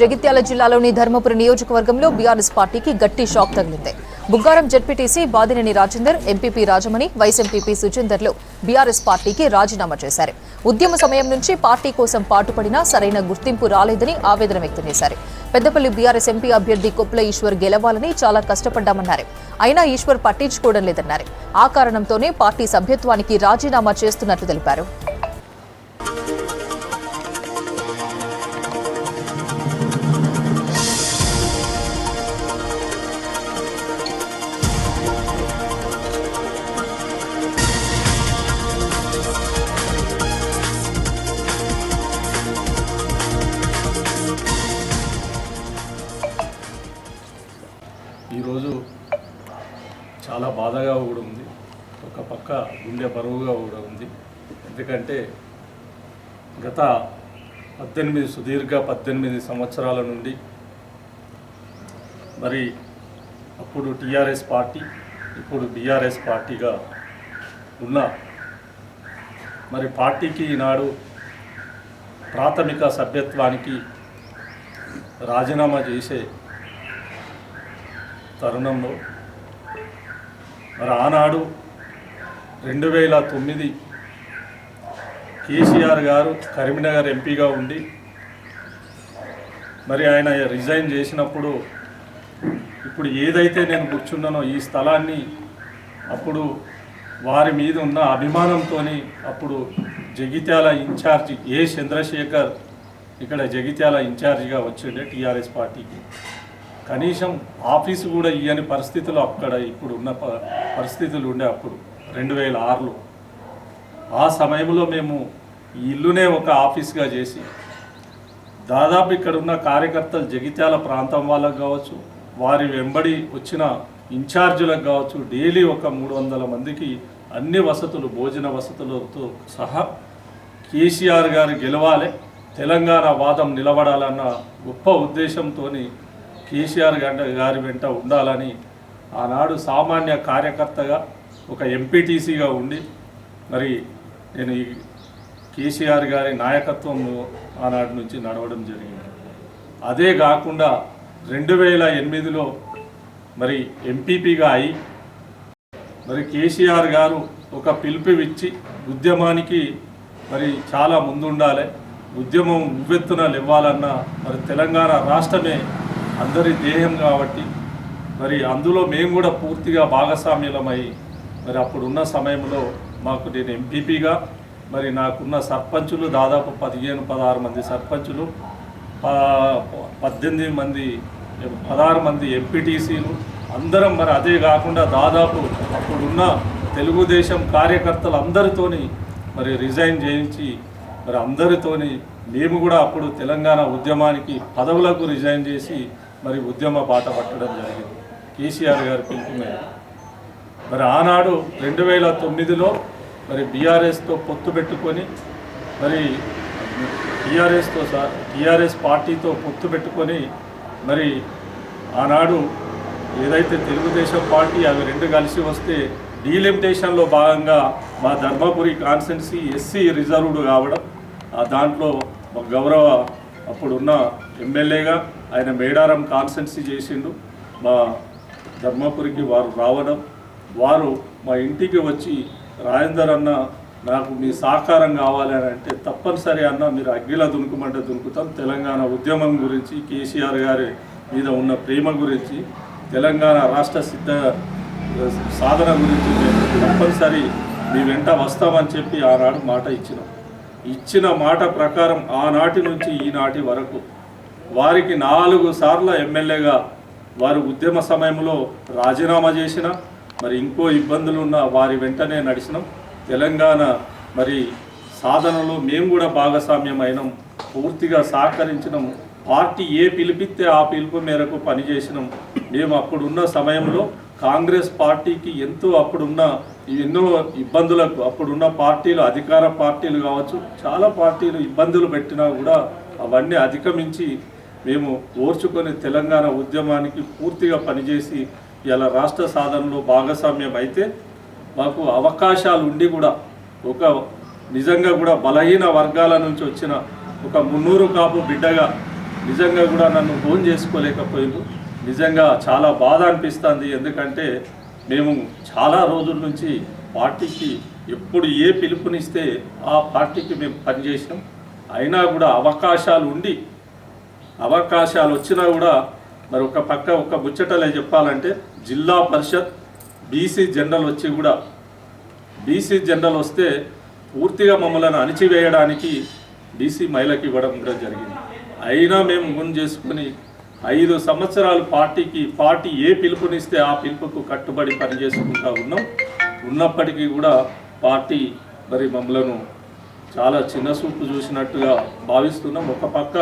జగిత్యాల జిల్లాలోని ధర్మపురి నియోజకవర్గంలో బీఆర్ఎస్ పార్టీకి గట్టి షాక్ తగిలింది. Buggaram ZPTC Badineni Rajender MPP Rajamani vice MPP సుచేందర్లు BRS పార్టీకి రాజీనామా చేశారు. ఉద్యమ సమయం నుంచి పార్టీ కోసం పాటుపడినా సరైన గుర్తింపు రాలేదని ఆవేదన వ్యక్తం చేశారు. పెద్దపల్లి బీఆర్ఎస్ ఎంపీ అభ్యర్థి కొప్పుల ఈశ్వర్ గెలవాలని చాలా కష్టపడ్డామన్నారు. అయినా ఈశ్వర్ పట్టించుకోవడం లేదన్నారు. ఆ కారణంతోనే పార్టీ సభ్యత్వానికి రాజీనామా చేస్తున్నట్లు తెలిపారు. ఈరోజు చాలా బాధగా కూడా ఉంది. ఒక పక్క గుండె బరువుగా కూడా ఉంది. ఎందుకంటే గత పద్దెనిమిది సుదీర్ఘ పద్దెనిమిది సంవత్సరాల నుండి మరి అప్పుడు టీఆర్ఎస్ పార్టీ ఇప్పుడు బీఆర్ఎస్ పార్టీగా ఉన్న మరి పార్టీకి ఈనాడు ప్రాథమిక సభ్యత్వానికి రాజీనామా చేసే తరుణంలో మరి ఆనాడు రెండు వేల తొమ్మిది కేసీఆర్ గారు కరీంనగర్ ఎంపీగా ఉండి మరి ఆయన రిజైన్ చేసినప్పుడు ఇప్పుడు ఏదైతే నేను కూర్చున్నానో ఈ స్థలాన్ని అప్పుడు వారి మీద ఉన్న అభిమానంతో అప్పుడు జగిత్యాల ఇన్ఛార్జి ఏ చంద్రశేఖర్ ఇక్కడ జగిత్యాల ఇన్ఛార్జిగా వచ్చిండే టీఆర్ఎస్ పార్టీకి. కనీసం ఆఫీసు కూడా ఇయ్యని పరిస్థితులు అక్కడ ఇప్పుడు ఉన్న ప- పరిస్థితులు ఉండే అప్పుడు రెండు వేల ఆరులో. ఆ సమయంలో మేము ఈ ఇల్లునే ఒక ఆఫీస్గా చేసి దాదాపు ఇక్కడ ఉన్న కార్యకర్తలు జగిత్యాల ప్రాంతం వాళ్ళకు కావచ్చు వారి వెంబడి వచ్చిన ఇన్ఛార్జులకు కావచ్చు డైలీ ఒక మూడు వందల మందికి అన్ని వసతులు భోజన వసతులతో సహా కేసీఆర్ గారు గెలవాలి తెలంగాణ వాదం నిలబడాలన్న గొప్ప ఉద్దేశంతో కేసీఆర్ గారి గారి వెంట ఉండాలని ఆనాడు సామాన్య కార్యకర్తగా ఒక ఎంపీటీసీగా ఉండి మరి నేను ఈ కేసీఆర్ గారి నాయకత్వం ఆనాటి నుంచి నడవడం జరిగింది. అదే కాకుండా రెండు వేల ఎనిమిదిలో మరి ఎంపీపీగా అయి మరి కేసీఆర్ గారు ఒక పిలుపు ఇచ్చి ఉద్యమానికి మరి చాలా ముందుండాలి ఉద్యమం ఉవ్వెత్తున ఇవ్వాలన్న మరి తెలంగాణ రాష్ట్రమే అందరి ధ్యేయం కాబట్టి మరి అందులో మేము కూడా పూర్తిగా భాగస్వామ్యులమై మరి అప్పుడున్న సమయంలో మాకు నేను ఎంపీపీగా మరి నాకున్న సర్పంచులు దాదాపు పదిహేను పదహారు మంది సర్పంచులు ప- పద్దెనిమిది మంది పదహారు మంది ఎంపీటీసీలు అందరం మరి అదే కాకుండా దాదాపు అప్పుడున్న తెలుగుదేశం కార్యకర్తలు అందరితోని మరి రిజైన్ చేయించి మరి అందరితోని మేము కూడా అప్పుడు తెలంగాణ ఉద్యమానికి పదవులకు రిజైన్ చేసి మరి ఉద్యమ బాట పట్టడం జరిగింది. కేసీఆర్ గారి పిలుపు మేరకు మరి ఆనాడు రెండు వేల తొమ్మిదిలో మరి బీఆర్ఎస్తో పొత్తు పెట్టుకొని మరి టీఆర్ఎస్తో సార్ టీఆర్ఎస్ పార్టీతో పొత్తు పెట్టుకొని మరి ఆనాడు ఏదైతే తెలుగుదేశం పార్టీ అవి రెండు కలిసి వస్తే డీలిమిటేషన్లో భాగంగా మా ధర్మపురి కాన్స్టెన్సీ ఎస్సీ రిజర్వ్డ్ కావడం ఆ దాంట్లో గౌరవ అప్పుడున్న ఎమ్మెల్యేగా ఆయన మేడారం కాన్స్టెన్సీ చేసిండు. మా ధర్మపురికి వారు రావడం. వారు మా ఇంటికి వచ్చి రాజేందర్ అన్న నాకు మీ సహకారం కావాలి అని అంటే తప్పనిసరి అన్న మీరు అగ్గిల దునుకుమంటే దునుకుతాం. తెలంగాణ ఉద్యమం గురించి కేసీఆర్ గారి మీద ఉన్న ప్రేమ గురించి తెలంగాణ రాష్ట్ర సిద్ధ సాధన గురించి తప్పనిసరి మీ వెంట వస్తామని చెప్పి ఆనాడు మాట ఇచ్చినాం. ఇచ్చిన మాట ప్రకారం ఆనాటి నుంచి ఈనాటి వరకు వారికి నాలుగు సార్ల ఎమ్మెల్యేగా వారు ఉద్యమ సమయంలో రాజీనామా చేసిన మరి ఇంకో ఇబ్బందులు ఉన్న వారి వెంటనే నడిచినాం. తెలంగాణ మరి సాధనలో మేము కూడా భాగస్వామ్యం అయినాం. పూర్తిగా సహకరించినాం. పార్టీ ఏ పిలిపిస్తే ఆ పిలుపు మేరకు పనిచేసినాం. మేము అప్పుడున్న సమయంలో కాంగ్రెస్ పార్టీకి ఎంతో అప్పుడున్న ఎన్నో ఇబ్బందులకు అప్పుడున్న పార్టీలు అధికార పార్టీలు కావచ్చు చాలా పార్టీలు ఇబ్బందులు పెట్టినా కూడా అవన్నీ అధిగమించి మేము ఓర్చుకొని తెలంగాణ ఉద్యమానికి పూర్తిగా పనిచేసి ఇలా రాష్ట్ర సాధనలో భాగస్వామ్యం అయితే మాకు అవకాశాలు ఉండి కూడా ఒక నిజంగా కూడా బలహీన వర్గాల నుంచి వచ్చిన ఒక మున్నూరు కాపు బిడ్డగా నిజంగా కూడా నన్ను ఫోన్ చేసుకోలేకపోయిండు నిజంగా చాలా బాధ అనిపిస్తుంది. ఎందుకంటే మేము చాలా రోజుల నుంచి పార్టీకి ఎప్పుడు ఏ పిలుపునిస్తే ఆ పార్టీకి మేము పనిచేసినాం. అయినా కూడా అవకాశాలు ఉండి అవకాశాలు వచ్చినా కూడా మరి ఒక పక్క ఒక ముచ్చటలే చెప్పాలంటే జిల్లా పరిషత్ బీసీ జనరల్ వచ్చి కూడా బీసీ జనరల్ వస్తే పూర్తిగా మమ్మల్ని అణిచివేయడానికి బీసీ మహిళకి ఇవ్వడం కూడా జరిగింది. అయినా మేము ముందు చేసుకుని ఐదు సంవత్సరాలు పార్టీకి పార్టీ ఏ పిలుపునిస్తే ఆ పిలుపుకు కట్టుబడి పనిచేసుకుంటా ఉన్నాం. ఉన్నప్పటికీ కూడా పార్టీ మరి మమ్మలను చాలా చిన్న చూపు చూసినట్టుగా భావిస్తున్నాం. ఒక పక్క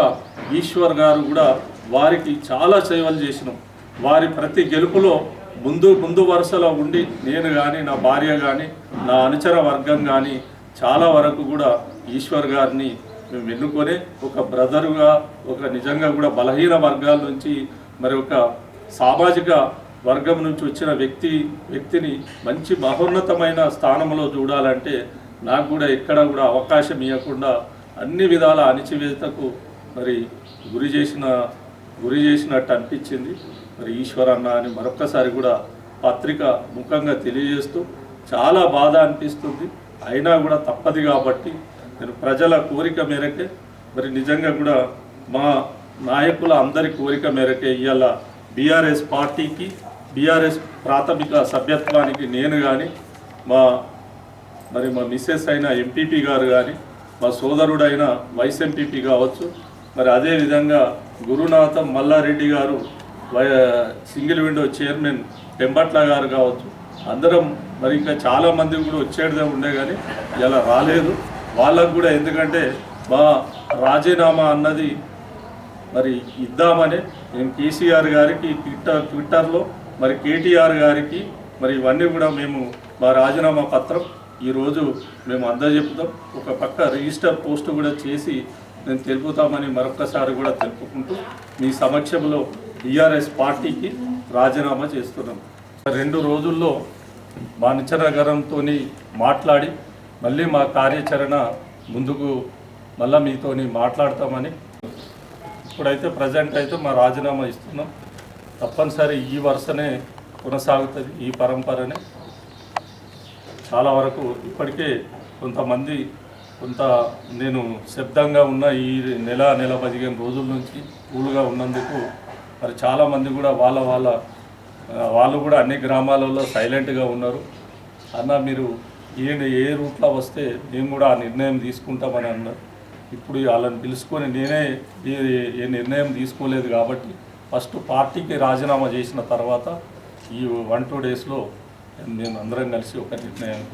ఈశ్వర్ గారు కూడా వారికి చాలా సేవలు చేసినాం. వారి ప్రతి గెలుపులో ముందు ముందు వరుసలో ఉండి నేను కానీ నా భార్య కానీ నా అనుచర వర్గం కానీ చాలా వరకు కూడా ఈశ్వర్ గారిని మేము ఎన్నుకొని ఒక బ్రదరుగా ఒక నిజంగా కూడా బలహీన వర్గాల నుంచి మరి ఒక సామాజిక వర్గం నుంచి వచ్చిన వ్యక్తి వ్యక్తిని మంచి మహోన్నతమైన స్థానంలో చూడాలంటే నాకు కూడా ఎక్కడ కూడా అవకాశం ఇవ్వకుండా అన్ని విధాల అణిచివేతకు మరి గురి చేసిన గురి చేసినట్టు అనిపించింది. మరి ఈశ్వరన్న అని మరొక్కసారి కూడా పత్రిక ముఖంగా తెలియజేస్తూ చాలా బాధ అనిపిస్తుంది. అయినా కూడా తప్పదు కాబట్టి నేను ప్రజల కోరిక మేరకే మరి నిజంగా కూడా మా నాయకుల అందరి కోరిక మేరకే ఇవాళ బీఆర్ఎస్ పార్టీకి బీఆర్ఎస్ ప్రాథమిక సభ్యత్వానికి నేను కానీ మా మరి మా మిస్సెస్ అయిన ఎంపీపీ గారు కానీ మా సోదరుడైన వైస్ ఎంపీపీ కావచ్చు. మరి అదేవిధంగా గురునాథం మల్లారెడ్డి గారు వై- సింగిల్ విండో చైర్మన్ పెంబట్ల గారు కావచ్చు. అందరం మరి ఇంకా చాలామంది కూడా వచ్చేదే ఉండే కానీ ఇలా రాలేదు. వాళ్ళకు కూడా ఎందుకంటే మా రాజీనామా అన్నది మరి ఇద్దామని మేము కేసీఆర్ గారికి ట్విట్టర్ ట్విట్టర్లో మరి కేటీఆర్ గారికి మరి ఇవన్నీ కూడా మేము మా రాజీనామా పత్రం ఈరోజు మేము అందజెప్పుతాం ఒక పక్క రిజిస్టర్ పోస్ట్ కూడా చేసి నేను తెలుపుతామని మరొకసారి కూడా తెలుపుకుంటూ మీ సమక్షంలో టీఆర్ఎస్ పార్టీకి రాజీనామా చేస్తున్నాం. రెండు రోజుల్లో మా నిచ్చనగరంతో మాట్లాడి మళ్ళీ మా కార్యాచరణ ముందుకు మళ్ళీ మీతోని మాట్లాడతామని ఇప్పుడైతే ప్రజెంట్ అయితే మా రాజీనామా ఇస్తున్నాం. తప్పనిసరి ఈ వరుసనే కొనసాగుతుంది ఈ పరంపరనే. చాలా వరకు ఇప్పటికే కొంతమంది కొంత నేను శబ్దంగా ఉన్న ఈ నెల నెల పదిహేను రోజుల నుంచి కూలుగా ఉన్నందుకు మరి చాలామంది కూడా వాళ్ళ వాళ్ళ వాళ్ళు కూడా అన్ని గ్రామాలలో సైలెంట్గా ఉన్నారు. అన్న మీరు ఏ ఏ రూట్లో వస్తే మేము కూడా ఆ నిర్ణయం తీసుకుంటామని అన్నారు. ఇప్పుడు వాళ్ళని పిలుచుకొని నేనే ఏ నిర్ణయం తీసుకోలేదు కాబట్టి ఫస్ట్ పార్టీకి రాజీనామా చేసిన తర్వాత ఈ వన్ టూ డేస్లో మేము అందరం కలిసి ఒక నిర్ణయానికి